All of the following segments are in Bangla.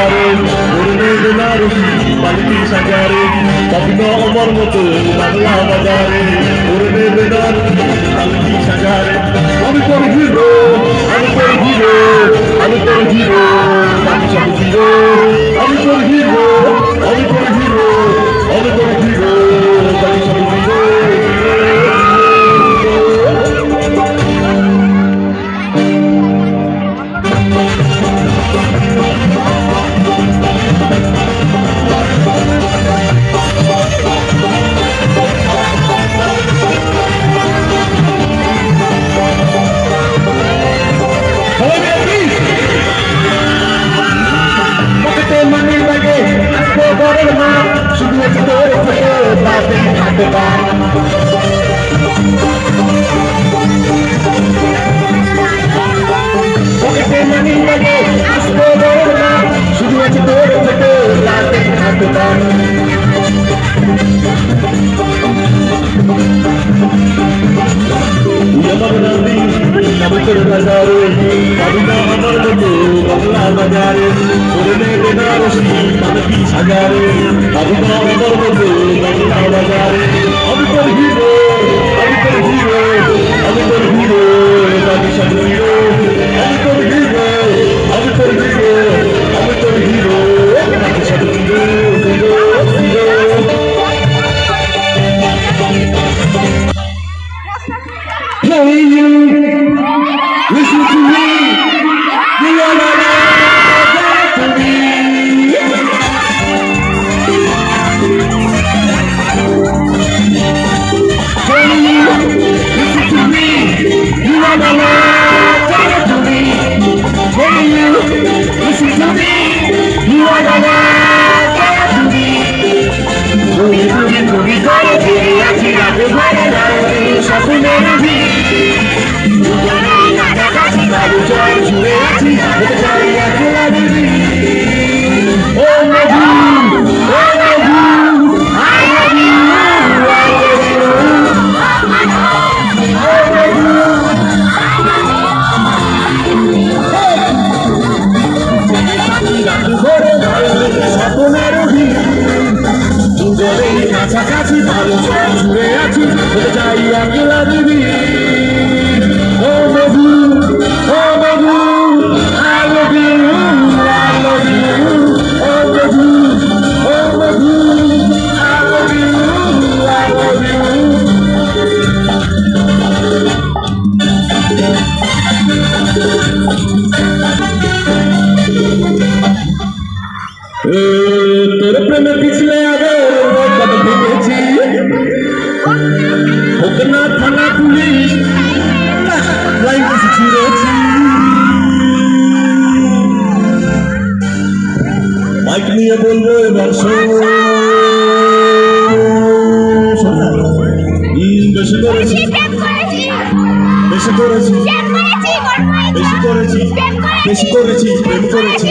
সাজারে মরুনে দোলারে পালকি সাজারে কখনো অমর মতো বাংলা বাজারে মরুনে বেদার পালকি সাজারে আমি পর হিরো আমি পর হিরো শুধু আছে তোর ফটো রাতে হাতে পান বাজারে বাবুদা আমার মতো বাংলা বাজারে করে বেনারসি মানে বিশ হাজারে বাবুদা আমার মতো বাংলা বাজারে I'm a good hero, I'm a good hero, I'm a good hero, দিয়ে বলব এবার বেশি করেছি। বেশি করেছি। বেশি করেছি। বেশি করেছি প্রেম করেছি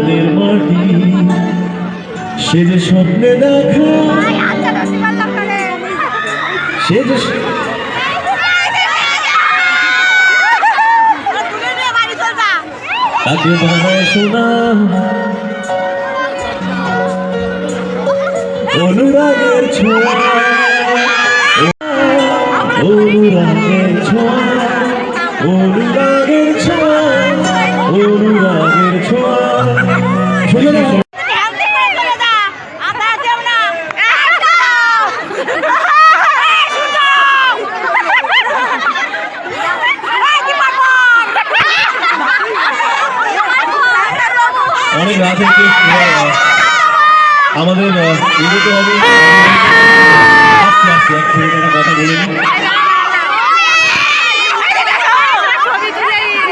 মনের মাটি সে যে স্বপ্নে দেখা সে যে তাকে বানায় শোনা অনুরাগের ছোঁয়া অনুরাগের ছোঁয়া।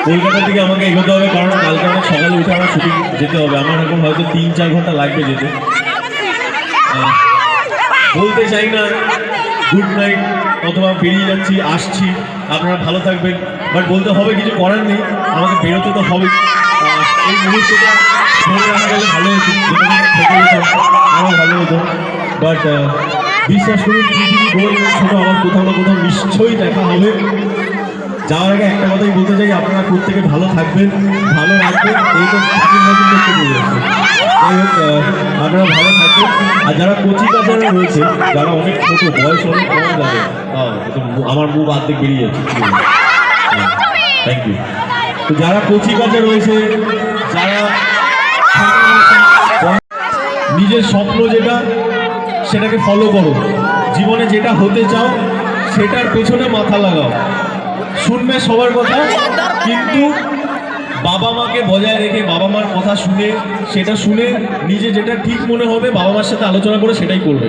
কলকাতা থেকে আমাকে এগোতে হবে, কারণ কালকে আমার সকালে উঠে আমার শুটিং যেতে হবে। আমার এখন হয়তো তিন, চার ঘণ্টা লাগবে যেতে। বলতে চাই না গুড নাইট অথবা বেরিয়ে যাচ্ছি, আসছি, আপনারা ভালো থাকবেন। বাট বলতে হবে কিছু করার নেই, আমাকে বেরোতে তো হবে। এই মুহূর্তটা ধরে রাখা গেলে ভালো হতো আরও ভালো হতো। বাট বিশ্বাস করুন ছোটো আমার কোথাও না কোথাও নিশ্চয়ই দেখা হবে। যাওয়ার আগে একটা কথাই বলতে চাই, আপনারা প্রত্যেকে ভালো থাকবেন, ভালো রাখবেন, এই আপনারা ভালো থাকবেন। আর যারা কচি কাচারা রয়েছে, যারা অনেক ছোট, বয়স অনেক কম যাবে আমার মুখ অর্ধেক বেরিয়ে যাচ্ছে। থ্যাংক ইউ তো যারা কচি রয়েছে, যারা নিজের স্বপ্ন যেটা, সেটাকে ফলো করো। জীবনে যেটা হতে চাও, সেটার পেছনে মাথা লাগাও। শুনবে সবার কথা কিন্তু বাবা মাকে বজায় রেখে বাবা মার কথা শুনে সেটা শুনে নিজে যেটা ঠিক মনে হবে বাবা মার সাথে আলোচনা করে সেটাই করবে।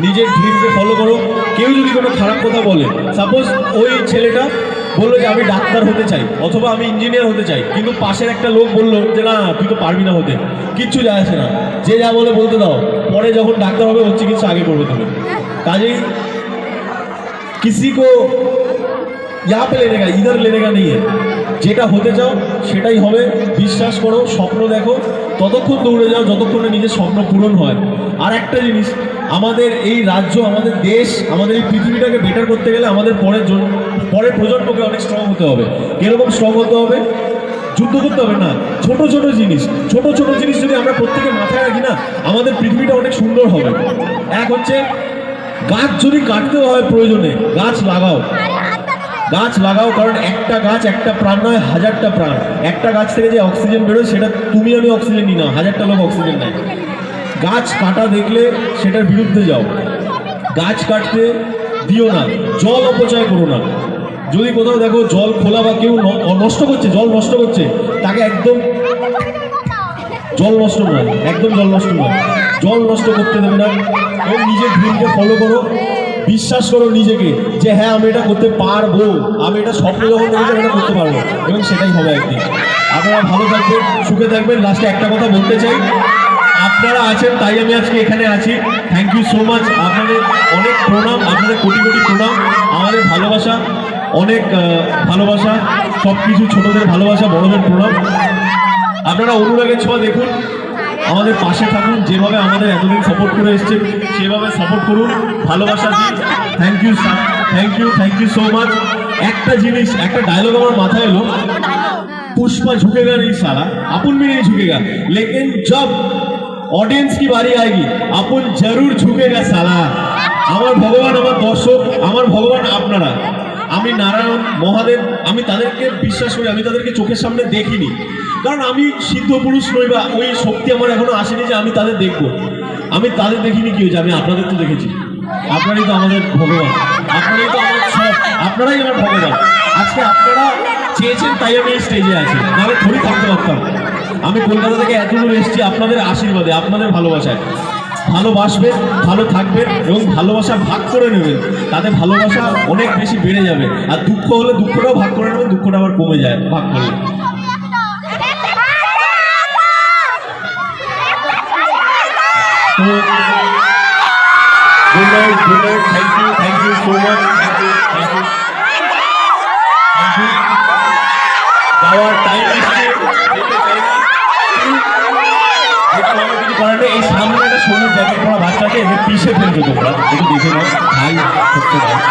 নিজের ড্রিমকে ফলো করো কেউ যদি কোনো খারাপ কথা বলে সাপোজ ওই ছেলেটা বলল যে আমি ডাক্তার হতে চাই অথবা আমি ইঞ্জিনিয়ার হতে চাই। কিন্তু পাশের একটা লোক বলল যে না তুই তো পারবি না হতে। কিচ্ছু যায় আসে না। যে যা বলে বলতে দাও। পরে যখন ডাক্তার হবে ওর চিকিৎসা আগে করবে তুমি কাজেই কিসি কো यहाँ पे लेने का इधर लेने का नहीं है যেটা হতে চাও সেটাই হবে বিশ্বাস করো স্বপ্ন দেখো ততক্ষণ দৌড়ে যাও যতক্ষণ না নিজের স্বপ্ন পূরণ হয় আর একটা জিনিস আমাদের এই রাজ্য আমাদের দেশ আমাদের এই পৃথিবীটাকে বেটার করতে গেলে আমাদের পরের জন- পরের প্রজন্মকে অনেক স্ট্রং হতে হবে কিরকম স্ট্রং হতে হবে যুদ্ধ করতে হবে না ছোট ছোট জিনিস ছোট ছোট জিনিস যদি আমরা প্রত্যেকে মাথায় রাখি না আমাদের পৃথিবীটা অনেক সুন্দর হবে এক হচ্ছে গাছ যদি কাটতে হয় প্রয়োজনে গাছ লাগাও গাছ লাগাও, কারণ একটা গাছ একটা প্রাণ নয়, হাজারটা প্রাণ। একটা গাছ থেকে যে অক্সিজেন বেরোয়, সেটা তুমি আমি অক্সিজেন নিই না, হাজারটা লোক অক্সিজেন নেয়। গাছ কাটা দেখলে সেটার বিরুদ্ধে যাও। গাছ কাটতে দিও না, জল অপচয় করো না। যদি কোথাও দেখো জল খোলা বা কেউ নষ্ট করছে, জল নষ্ট করছে, তাকে একদম জল নষ্ট নয়, একদম জল নষ্ট নয়। জল নষ্ট করতে দেবে না। নিজের ড্রিমকে ফলো করো। বিশ্বাস করো নিজেকে যে হ্যাঁ আমি এটা করতে পারব। আমি এটা স্বপ্ন যখন দেখেছি এটা করতে পারব। এবং সেটাই হবে একদিন আপনারা ভালো থাকবেন, সুখে থাকবেন। লাস্টে একটা কথা বলতে চাই। আপনারা আছেন, তাই আমি আজকে এখানে আছি। থ্যাংক ইউ সো মাচ আপনাদের অনেক প্রণাম, আপনাদের কোটি কোটি প্রণাম। আমাদের ভালোবাসা, অনেক ভালোবাসা সব কিছু ছোটদের ভালোবাসা, বড়দের প্রণাম। আপনারা অনুরাগের ছোঁয়া দেখুন। আমাদের পাশে থাকুন যেভাবে আমাদের এতদিন সাপোর্ট করে এসছেন সেভাবে সাপোর্ট করুন ভালোবাসা দিন thank you thank you thank you so much একটা জিনিস একটা ডায়লগ আমার মাথায় এলো पुष्पा झुकेगा नहीं साला अपन भी नहीं झुकेगा लेकिन जब ऑडियंस की बारी आएगी अपन जरूर झुकेगा साला আমার ভগবান আমার দর্শক আমার ভগবান আপনারা আমি নারায়ণ মহাদেব আমি তাদেরকে বিশ্বাস করি আমি তাদেরকে চোখের সামনে দেখিনি কারণ আমি সিদ্ধ পুরুষ নই বা ওই শক্তি আমার এখনও আসেনি যে আমি তাদের দেখব। আমি তাদের দেখিনি কি হয়েছে, আমি আপনাদের তো দেখেছি। আপনারাই তো আমাদের ভগবান। আপনারাই তো আমার সব আপনারাই আমার ভগবান। আজকে আপনারা চেয়েছেন তাই আমি এই স্টেজে আছি। নাহলে থরি থাকতে পারতাম। আমি কলকাতা থেকে এত দূর এসেছি আপনাদের আশীর্বাদে, আপনাদের ভালোবাসায়। ভালোবাসবেন ভালো থাকবেন এবং ভালোবাসা ভাগ করে নেবেন তাতে ভালোবাসা অনেক বেশি বেড়ে যাবে। আর দুঃখ হলে দুঃখটাও ভাগ করে নেবেন দুঃখটা আবার কমে যায়, ভাগ করলে। Good night thank you thank you so much Thank you, thank you. Thank you. যাওয়ার টাইম এই সামনে একটা সবুজ জ্যাকেট পরা বাচ্চাকে এদের পিষে তোমরা দেখে নাও। ভাই সত্যি ভাই